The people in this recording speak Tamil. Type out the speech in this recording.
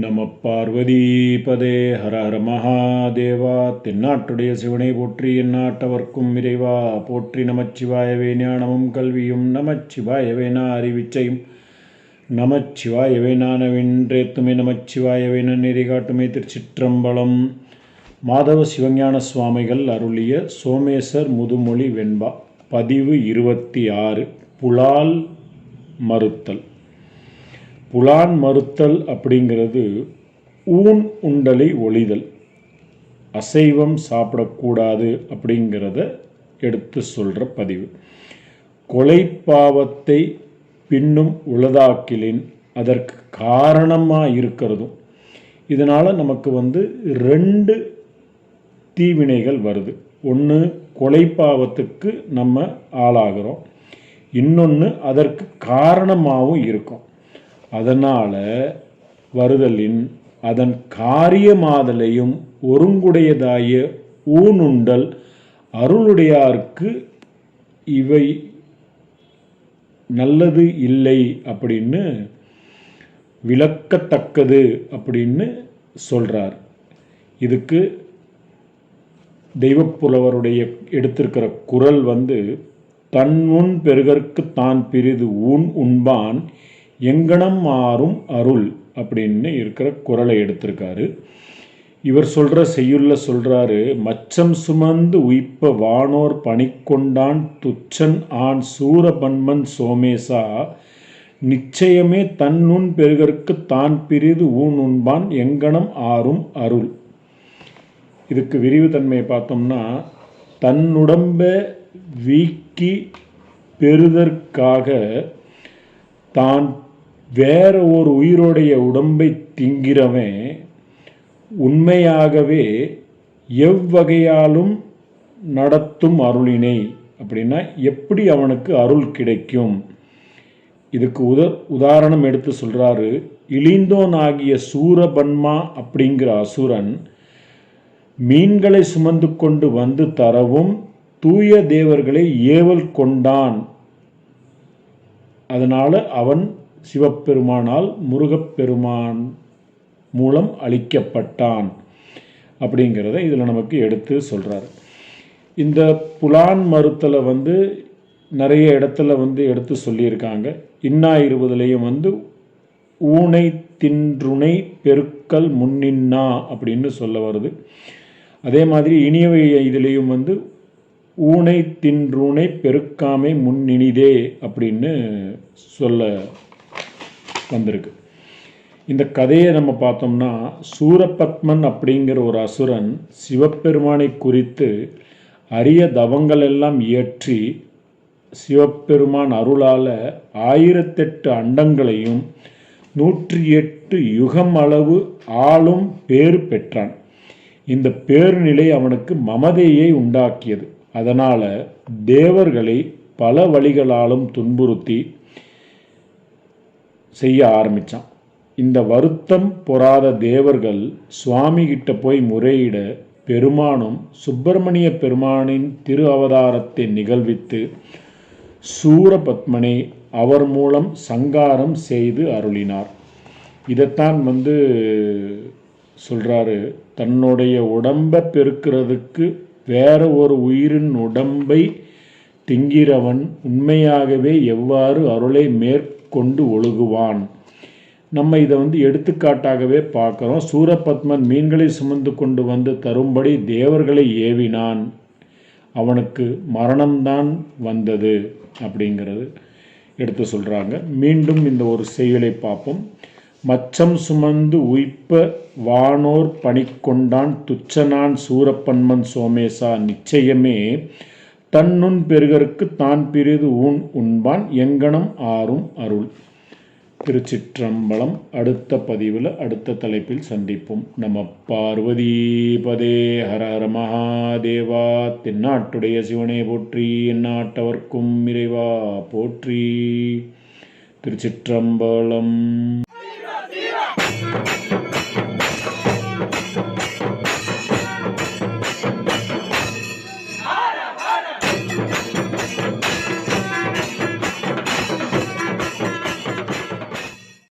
நம பார்வதிபதே ஹர ஹர மகாதேவா தென்னாட்டுடைய சிவனை போற்றி எந்நாட்டவர்க்கும் இறைவா போற்றி நமச்சிவாயவே ஞானமும் கல்வியும் நமச்சிவாயவே நான் அறிவிச்சையும் நமச்சிவாயவே நானவென்றேத்துமே நமச்சிவாயவே நன்னெறி காட்டுமே திருச்சிற்றம்பலம். மாதவ சிவஞான சுவாமிகள் அருளிய சோமேசர் முதுமொழி வெண்பா பதிவு இருபத்தி ஆறு புலால் மறுத்தல். புலான் மறுத்தல் அப்படிங்கிறது ஊன் உண்டலை ஒளிதல். அசைவம் சாப்பிடக்கூடாது அப்படிங்கிறத எடுத்து சொல்கிற பதிவு. கொலை பாவத்தை பின்னும் உளதாக்கிலின் அதற்கு காரணமாக இருக்கிறதும் இதனால் நமக்கு வந்து ரெண்டு தீவினைகள் வருது. ஒன்று கொலை பாவத்துக்கு நம்ம ஆளாகிறோம். இன்னொன்று அதற்கு காரணமாகவும் இருக்கும். அதனால் வருதலின் அதன் காரியமாதலையும் ஒருங்குடையதாய ஊனுண்டல் அருளுடையார்க்கு இவை நல்லது இல்லை அப்படின்னு விளக்கத்தக்கது அப்படின்னு சொல்கிறார் இதுக்கு தெய்வப்புலவருடைய எடுத்திருக்கிற குரல் வந்து தன் முன் பெருகற்கு தான் பிரிது ஊன் உண்பான் எங்கனம் மாறும் அருள் அப்படின்னு இருக்கிற குரலை எடுத்திருக்காரு. இவர் சொல்கிற செய்யுள்ள சொல்கிறாரு மச்சம் சுமந்து உயிப்ப வானோர் பணிக்கொண்டான் துச்சன் ஆண் சூரபன்மன் சோமேசா. நிச்சயமே தன்னுன் பெருகற்கு தான் பிரிது ஊன் உண்பான் எங்கனம் ஆறும் அருள். இதுக்கு விரிவு தன்மையை பார்த்தோம்னா தன்னுடம்ப வீக்கி பெறுதற்காக தான் வேற ஒரு உயிரோடைய உடம்பை திங்கிறவன் உண்மையாகவே எவ்வகையாலும் நடத்தும் அருளினை. அப்படின்னா எப்படி அவனுக்கு அருள் கிடைக்கும்? இதுக்கு உத உதாரணம் எடுத்து சொல்கிறாரு இழிந்தோன் ஆகிய சூரபன்மா அப்படிங்கிற அசுரன் மீன்களை சுமந்து கொண்டு வந்து தரவும் தூய தேவர்களை ஏவல் கொண்டான். அதனால் அவன் சிவப்பெருமானால் முருகப்பெருமான் மூலம் அளிக்கப்பட்டான் அப்படிங்கிறத இதில் நமக்கு எடுத்து சொல்கிறார் இந்த புலான் மறுத்தலை வந்து நிறைய இடத்துல வந்து எடுத்து சொல்லியிருக்காங்க. இன்னா இருபதுலேயும் வந்து ஊனை தின்றுணை பெருக்கல் முன்னின்னா அப்படின்னு சொல்ல வருது. அதே மாதிரி இனியவை இதுலேயும் வந்து ஊனை தின்றுணை பெருக்காமை முன்னினிதே அப்படின்னு சொல்ல வந்திருக்கு. இந்த கதையை நம்ம பார்த்தோம்னா சூரபத்மன் அப்படிங்கிற ஒரு அசுரன் சிவபெருமானை குறித்து அரிய தவங்கள் எல்லாம் இயற்றி சிவபெருமான் அருளால் ஆயிரத்தெட்டு அண்டங்களையும் நூற்றி எட்டு யுகம் அளவு ஆளும் பேர் பெற்றான். இந்த பேருநிலை அவனுக்கு மமதையை உண்டாக்கியது. அதனால் தேவர்களை பல வழிகளாலும் துன்புறுத்தி செய்ய ஆரம்பித்தான் இந்த வருத்தம் பொறாத தேவர்கள் சுவாமி கிட்ட போய் முறையிட பெருமானும் சுப்பிரமணிய பெருமானின் திரு அவதாரத்தை நிகழ்வித்து சூரபத்மனை அவர் மூலம் சங்காரம் செய்து அருளினார். இதைத்தான் வந்து சொல்கிறாரு தன்னுடைய உடம்பை பெருக்கிறதுக்கு வேற ஒரு உயிரின் உடம்பை திங்கிறவன் உண்மையாகவே எவ்வாறு அருளை கொண்டு ஒழுகுவான். நம்ம இதை வந்து எடுத்துக்காட்டாகவே பார்க்குறோம். சூரபத்மன் மீன்களை சுமந்து கொண்டு வந்து தரும்படி தேவர்களை ஏவினான். அவனுக்கு மரணம்தான் வந்தது அப்படிங்கிறது எடுத்து சொல்கிறாங்க மீண்டும் இந்த ஒரு செயலை பார்ப்போம். மச்சம் சுமந்து உயிப்ப வானோர் பணிக்கொண்டான். துச்சனான் சூரப்பன்மன் சோமேசா. நிச்சயமே தன்னுன் பெருகருக்கு தான் பிரிது ஊன் உண்பான் எங்கனம் ஆறும் அருள். திருச்சிற்றம்பலம் அடுத்த பதிவில் அடுத்த தலைப்பில் சந்திப்போம். நம்ம பார்வதி பதே ஹர ஹர மகாதேவா. தென்னாட்டுடைய சிவனே போற்றி எந்நாட்டவர்க்கும் இறைவா போற்றி. திருச்சிற்றம்பலம்.